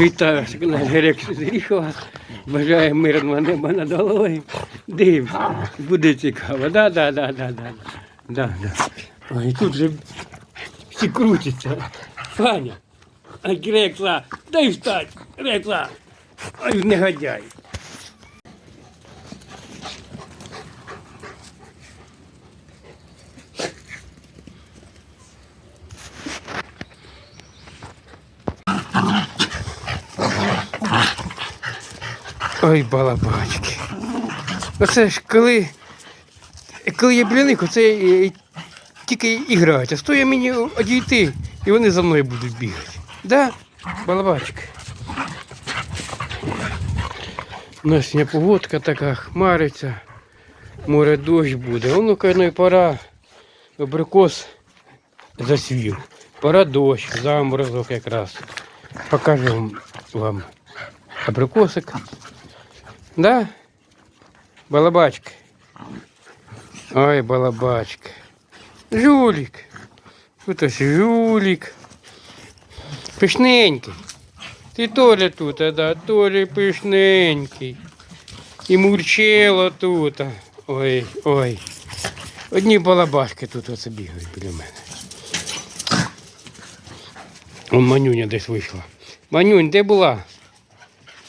Вітаю наш Грек Зріхова. Бажаю мирного неба над головою. Дивимося. Буде цікаво. Да, да, да, да, да. Да, да. Ой, тут же всі крутяться. Фаня. а Рекла, дай встать. Рекла. Ой, негодяй. Ой, балабачки. Оце ж коли, коли я біля них, оце тільки і грають. А стоїть мені одійти, і вони за мною будуть бігати. Да, балабачки. У нас сьогодні погодка така, хмариться, море дощ буде. Воно ну пора абрикос засвів. Пора дощ, заморозок якраз. Покажу вам абрикосик. Да? Балабачка. Ой, балабачка. Жулик. Тут ось жулик. Пишненький. Ти Толя тут, а да, Толя пишненький. І мурчело тут. а. Ой, ой. Одні балабашки тут оце бігають біля мене. Он Манюня десь вийшла. Манюнь, де була?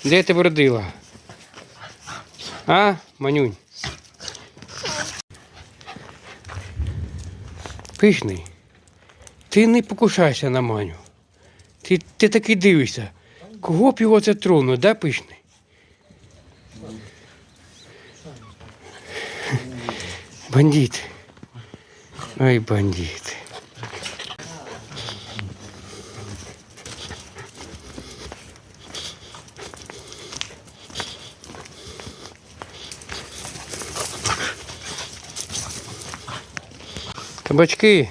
Де ти родила? А, Манюнь? Пишний. Ти не покушайся на Маню. Ти, ти таки дивишся. Кого б його це трону, да, пишний? Бандит. Ой, бандит. Кабачки.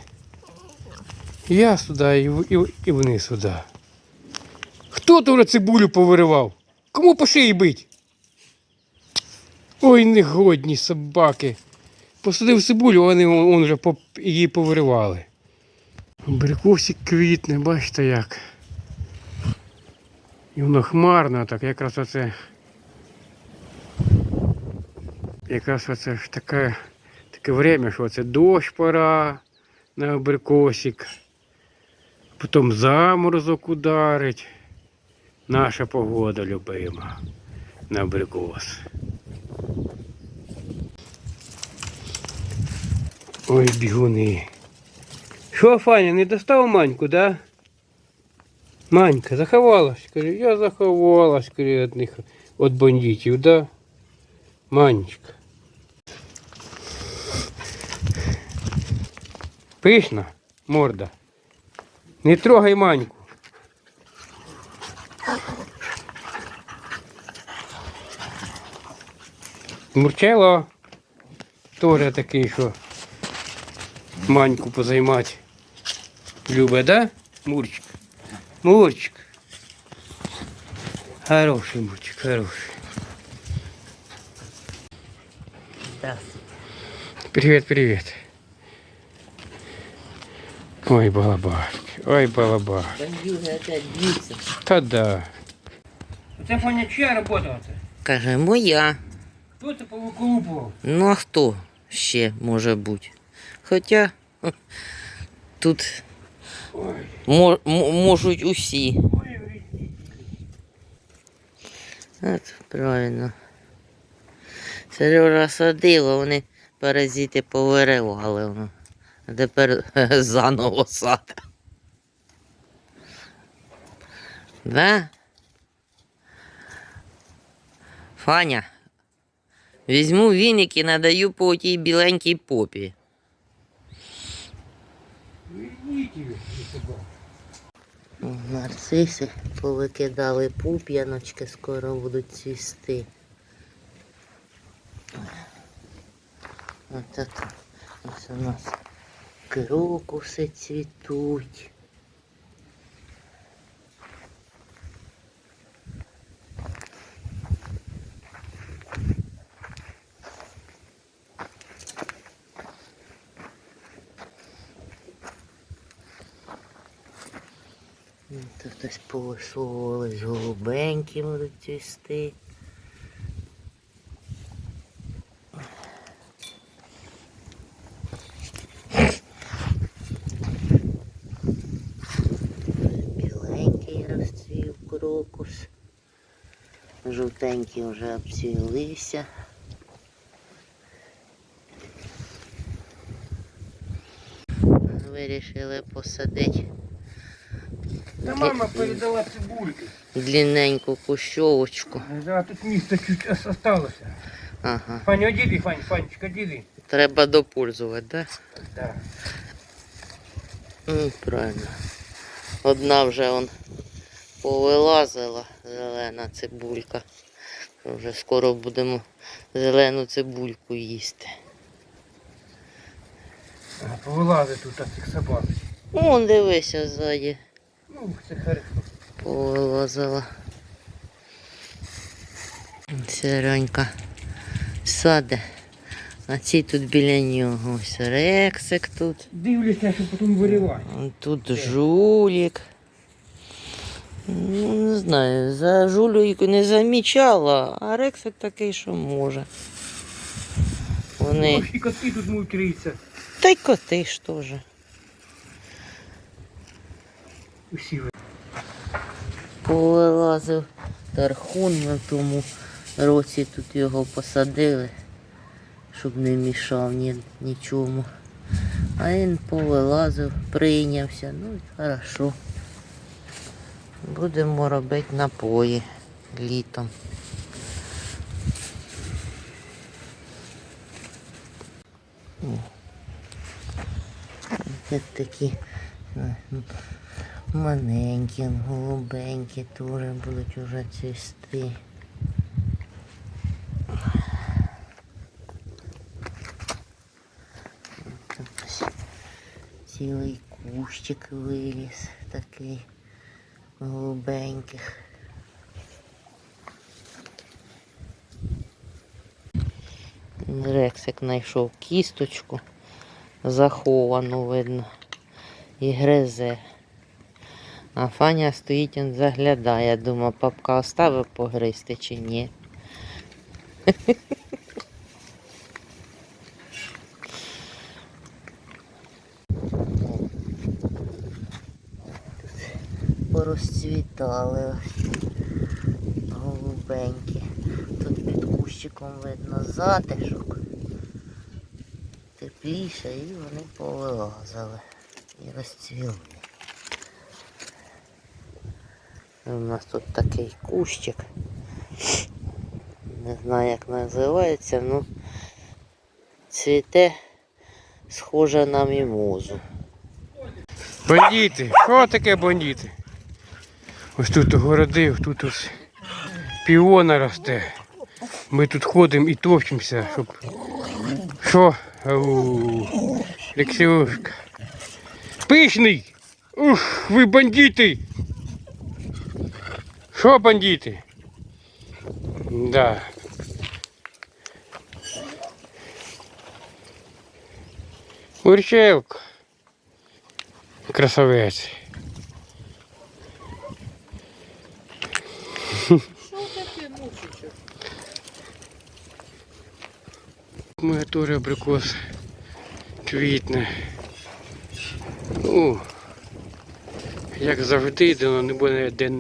Я сюди і, і, і вони сюди. Хто тут цибулю повиривав? Кому по шиї бить? Ой, негодні собаки. Посадив цибулю, вони он, вже поп- її повиривали. Абрикосик квітне, бачите як. І воно хмарно, так якраз оце. Якраз оце ж таке, таке время, що це дощ пора на абрикосик. Потім заморозок ударить. Наша погода любима на абрикос. Ой, бігуни. Що, Фаня, не достав Маньку, да? Манька, заховалась. Каже, я заховалась, каже, від них, від бандитів, да? Манечка. Пишна морда. Не трогай Маньку. Мурчело. Тоже такий, що Маньку позаймати. Любить, да? Мурчик. Мурчик. Хороший мурчик, хороший. Привет, привет. Ой, балабашки, ой, балабашки. Бандюги опять б'ються. Та да. Це Фаня чия робота оце? Каже, моя. Хто це повиколупував? Ну а хто ще може бути? Хоча хм, тут Ой, мо- м- можуть усі. ой, ой. От, правильно. Сережа садила, вони паразити повиривали. воно. Тепер заново сад. Да? Фаня, візьму віник і надаю по тій біленькій попі. Нарциси повикидали пуп'яночки, скоро будуть цвісти. Ось це. Ось у нас крокуси цвітуть. Тут хтось повисовувались, голубенькі будуть цвісти. крокус. Жовтенькі вже обцвілися. Вирішили посадити Та мама передала цибульки. длинненьку кущовочку. А тут місце чуть ос- осталося. Ага. Фаня, одіди, Фань, Фанечка, одіди. Треба допользувати, да? Так. Ну, правильно. Одна вже он повилазила, зелена цибулька. Вже скоро будемо зелену цибульку їсти. А, Повилазить тут цих собак. Вон дивися ззаді. Ну, це хорошо. Повилазила. Сиронька саде. А ці тут біля нього. Ось рексик тут. Дивлюся, щоб потім виривати. Тут жулік. Ну, не знаю, за жуліку не замічала, а рексик такий, що може. Вони. Ох, І коти тут можуть. Та й коти ж теж. Усі ви. Повилазив тархун в тому році тут його посадили, щоб не мішав ні, нічому. А він повилазив, прийнявся. Ну і хорошо. Будемо робити напої літом. Це такі е, маленькі, голубенькі теж будуть уже цвісти. Цілий кущик виліз такий голубеньких. Рексик знайшов кісточку, заховану видно, і гризе. А Фаня стоїть і заглядає. Думаю, папка оставив погризти чи ні. Ось голубенькі. Тут під кущиком видно затишок. Тепліше і вони повилазили і розцвіли. У нас тут такий кущик. Не знаю як називається, ну цвіте схоже на мімозу. Бандити, що таке бандити? Ось тут огородив, тут ось піона росте. Ми тут ходимо і топчемося, щоб. Що? Ау, Лексіушка. Пишний! Ух, ви бандити! Що бандити? Да. Урчелка. Красавець. Моя теж абрикос квітне. Ну, як завжди, де не буде де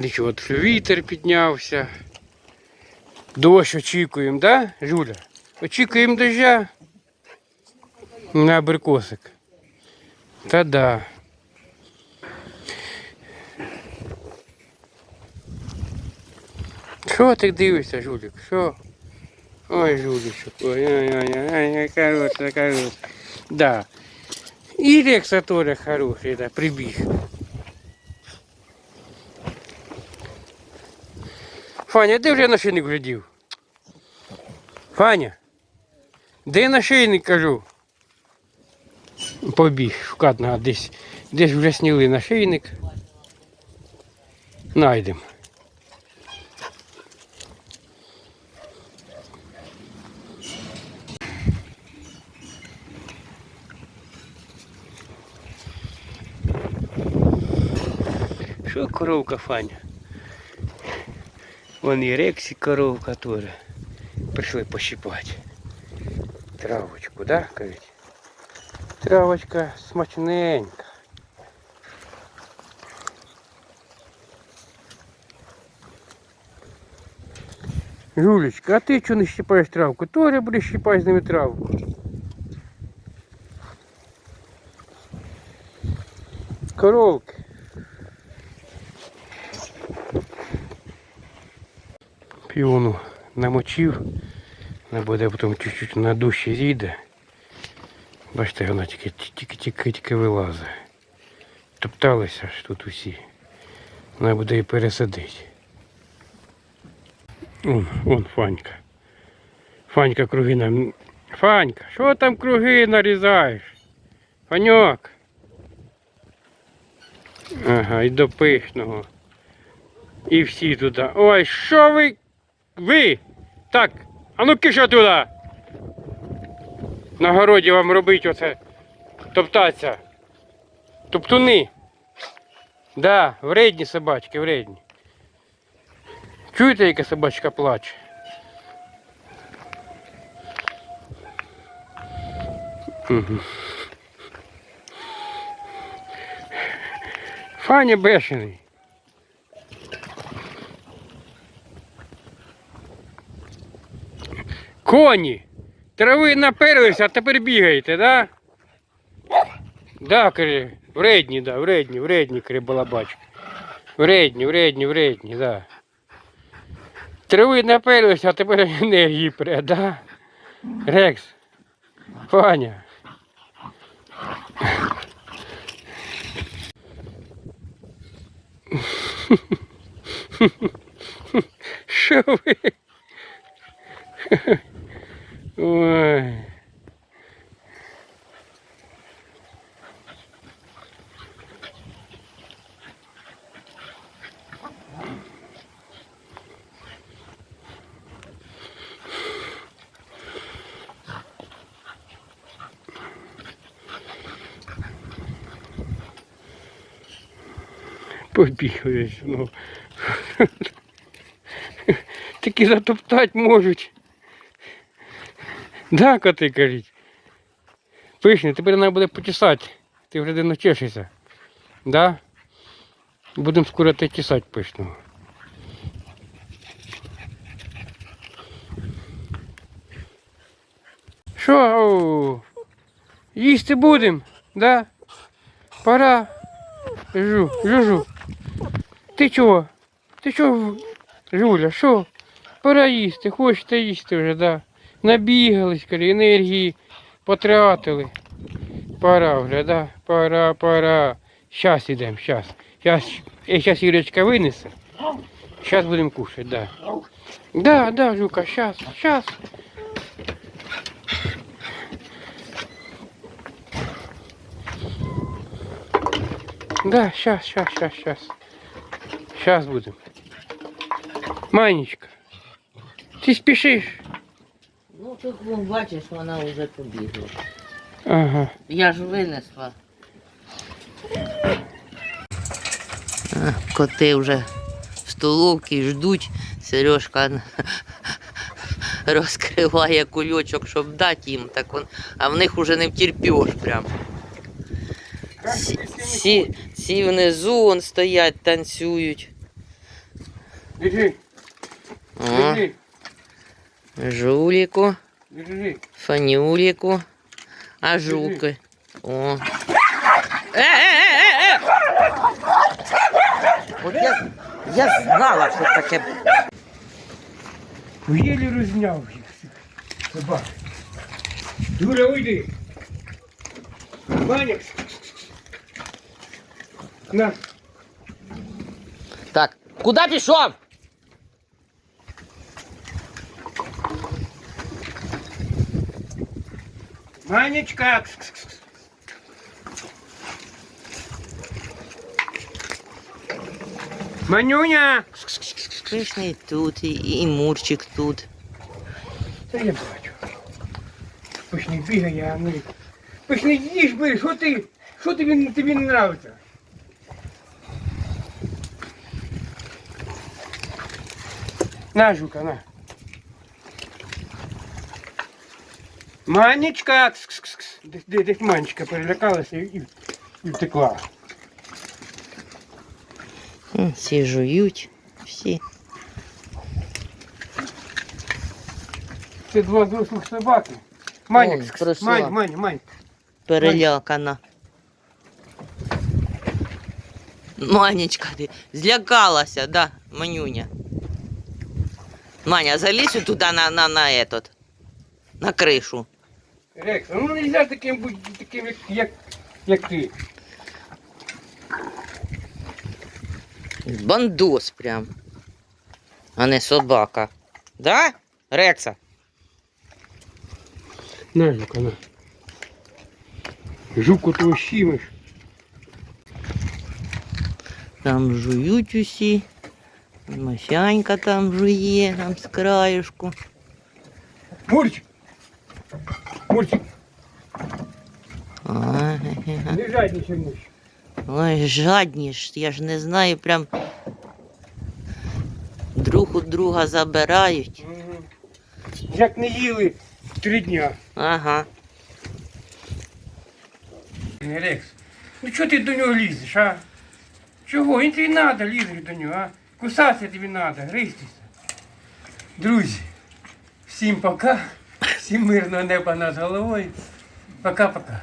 нічого. Вітер піднявся. Дощ очікуємо, да, Жуля? Очікуємо дождя на абрикосик. Та да. Що ти дивишся, Жулік? Що? Ой, Жулічок, ой, ой, ой, ой, ой, хороший, хороший. Да. И Рекса тоже хороший, да, прибіг. Фаня, де вже нашийник глядів? Фаня, де нашийник, кажу? Побіг, шукати надо десь. Десь вже сніли нашийник. Найдемо. Що коровка Фаня? Вон і Рексі коровка теж. Прийшли пощипати. Травочку, да, кажуть? Травочка смачненька. Жулечка, а ти чого не щипаєш травку? Толя буде щипати з ними травку. Коровки. Піону намочив, вона буде потім чуть-чуть на душі зійде. Бачите, вона тільки тільки тільки тільки вилазить. Топталися ж тут усі. Вона буде її пересадити. Вон, вон Фанька. Фанька круги нам. Фанька, що там круги нарізаєш? Фаньок. Ага, і до пишного. І всі туди. Ой, що ви? Ви? Так, а ну киша туди. На городі вам робить оце. Топтаться. Топтуни. Да, вредні собачки, вредні. Чуєте, яка собачка плаче? Угу. Фаня бешений. Коні! Трави наперлися, а тепер бігаєте, да? Да, каже, вредні, да, вредні, вредні, каже балабачки. Вредні, вредні, вредні, да. Трави наперлися, а тепер енергії пре, да? Рекс. Фаня. Що ви? Ой. Побігаєш, ну. Такі затоптать можуть. Да, коти кажіть. Пишні, тепер треба буде почесати. Ти вже не чешешся. Да? Будемо скоро те чесати пишного. Що? Їсти будемо? Да? Пора. Жу, жу-жу. Ти чого? Ти чого, Жуля, що? Пора їсти, хочете їсти вже, да. Набігались, калі, енергії потратили. Пора вже, да? Пора, пора. Щас ідемо, щас. Щас, я щас Юрочка винесе. Щас будемо кушати, да. Да, да, Жука, щас, щас. Да, щас, щас, щас, щас. Щас будемо. Манечка, ти спішиш? Ну тут ну, бачиш, вона вже побігла. Ага. Я ж винесла. Коти вже в столовці ждуть. Сережка розкриває кульочок, щоб дати їм, так он, а в них уже не втерпіш прям. Ці, ці, ці внизу он стоять, танцюють. Держи, О, держи, жуліку, держи. фанюліку, а жуки. О. Е-е-е-е! От я, я знала, що таке. Єлі розняв їх. всіх Собак. Юля, уйди. Ваня. На. Так, куди пішов? Манечка! Кс -кс -кс. Манюня! Кришний тут, і, і Мурчик тут. Та я бачу. Пишний бігає, а ми. Пишний їж бери, що ти? Що тобі, тобі не нравиться? На, жука, на. Манечка! Кс-кс-кс. Десь, де- десь манечка перелякалася і, і втекла. М, Всі жують, всі. Це два дорослих собаки. Маня, Ой, кс, кс. пройшла. Мань, Мань, Мань. Перелякана. Манечка, ти злякалася, да, манюня. Маня, залізь туди на, на, на этот, на кришу. Рекс, ну нельзя таким бути, таким, як, як, як ти. Бандос прям. А не собака. Да? Рекса? На, жука, на. Жуку того щимиш. Там жують усі. Масянька там жує, там з краюшку. Мурчик! Мурчик, не жадничай муж. Ой, жадні ж, я ж не знаю, прям друг у друга забирають. Мгм. Як не їли три дня. Ага. Рекс, ну чого ти до нього лізеш, а? Чого? Він тобі треба, лізеш до нього, а? Кусатися тобі треба, гристися. Друзі, всім пока, всім мирного неба над головою. Пока-пока.